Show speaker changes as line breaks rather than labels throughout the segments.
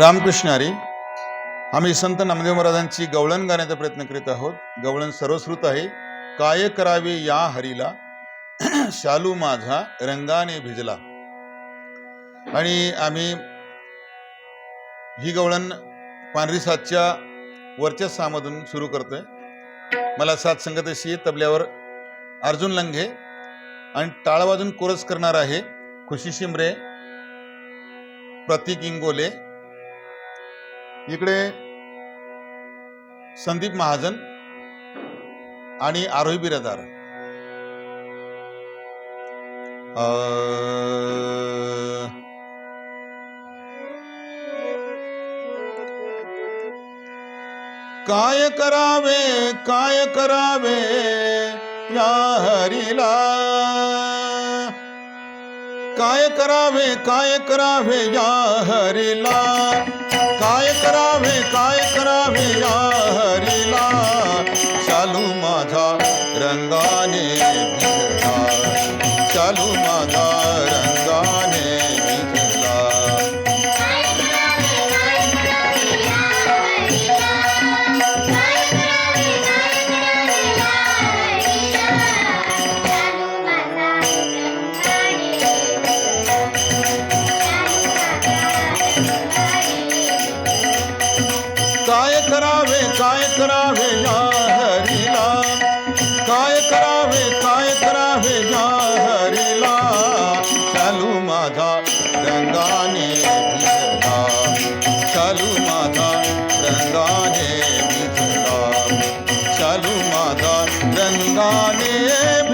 रामकृष्ण हरी आम्ही संत नामदेव महाराजांची गवळण गाण्याचा प्रयत्न करीत आहोत. गवळण सर्वश्रुत आहे. काय करावे या हरीला? शालू माझा रंगाने भिजला. आणि आम्ही ही गवळण पांढरी सातच्या वरच्या सामधून सुरू करतोय. मला सात संगत अशी तबल्यावर अर्जुन लंघे आणि टाळ वाजून कोरस करणार आहे खुशी शिमरे प्रतीक इंगोले इकडे संदीप महाजन आणि आरोही बिरादार. काय करावे काय करावे या हरीला? काय करावे काय करावे या हरीला? काय करावे काय करावे या हरीला? चालू माझा रंगाने चालू माझा रंगाने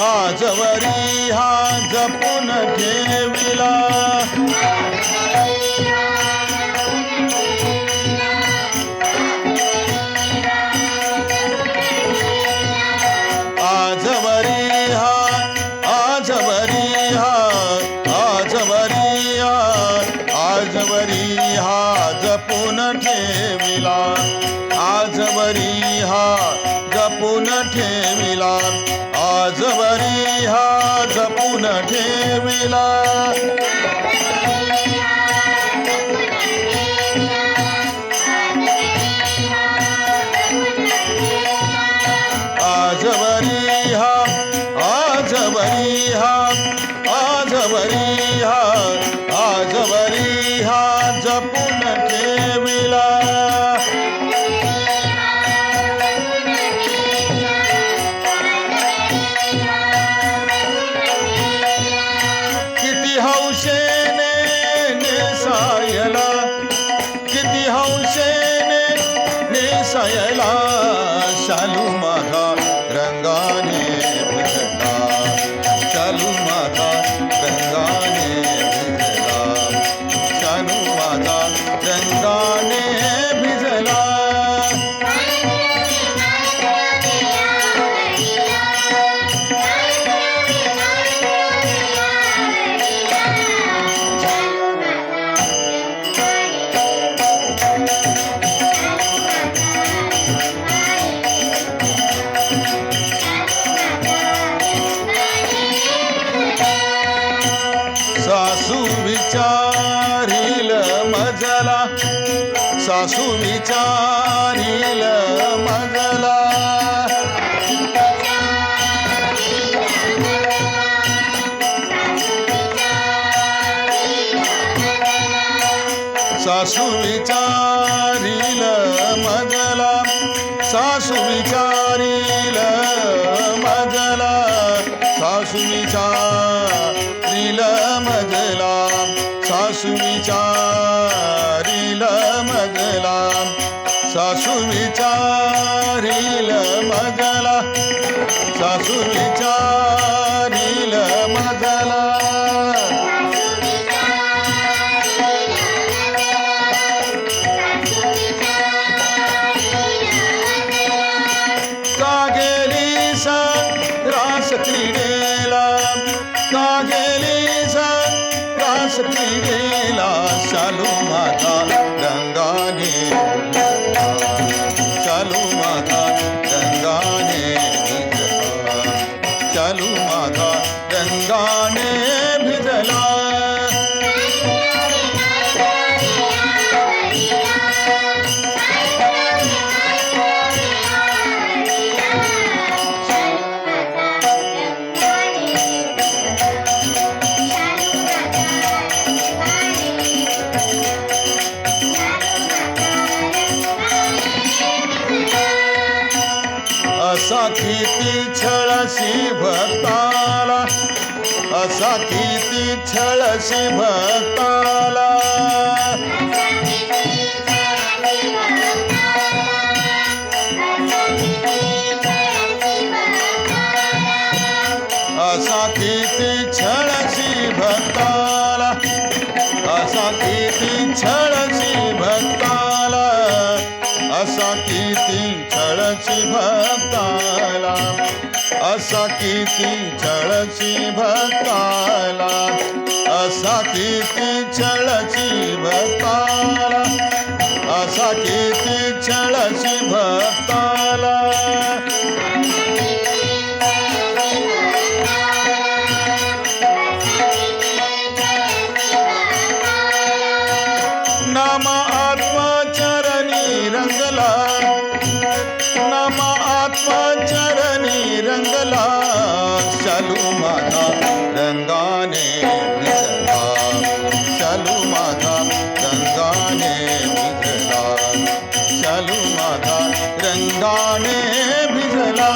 आजवरी हा जपून ठेविला. ठेविला. आजवरी हा जपून ठेविला. கையலா சனுமகா सासू विचारील मजला सासू विचारील मजला सासू विचारील केला. सासू विचारील मजला. सासू विचारील मजला. का गेली सा रास क्रीडेला का गेली सा रास क्रीडेला शालू माता गंगा Oh असा किती छळशी भक्ताला असा किती छळशी भक्ताला असा किती छळची भक्ताला असा किती छळची भक्ताला असा किती चालू माझा रंगाने भिजला चालू माझा रंगाने भिजला चालू माझा रंगाने भिजला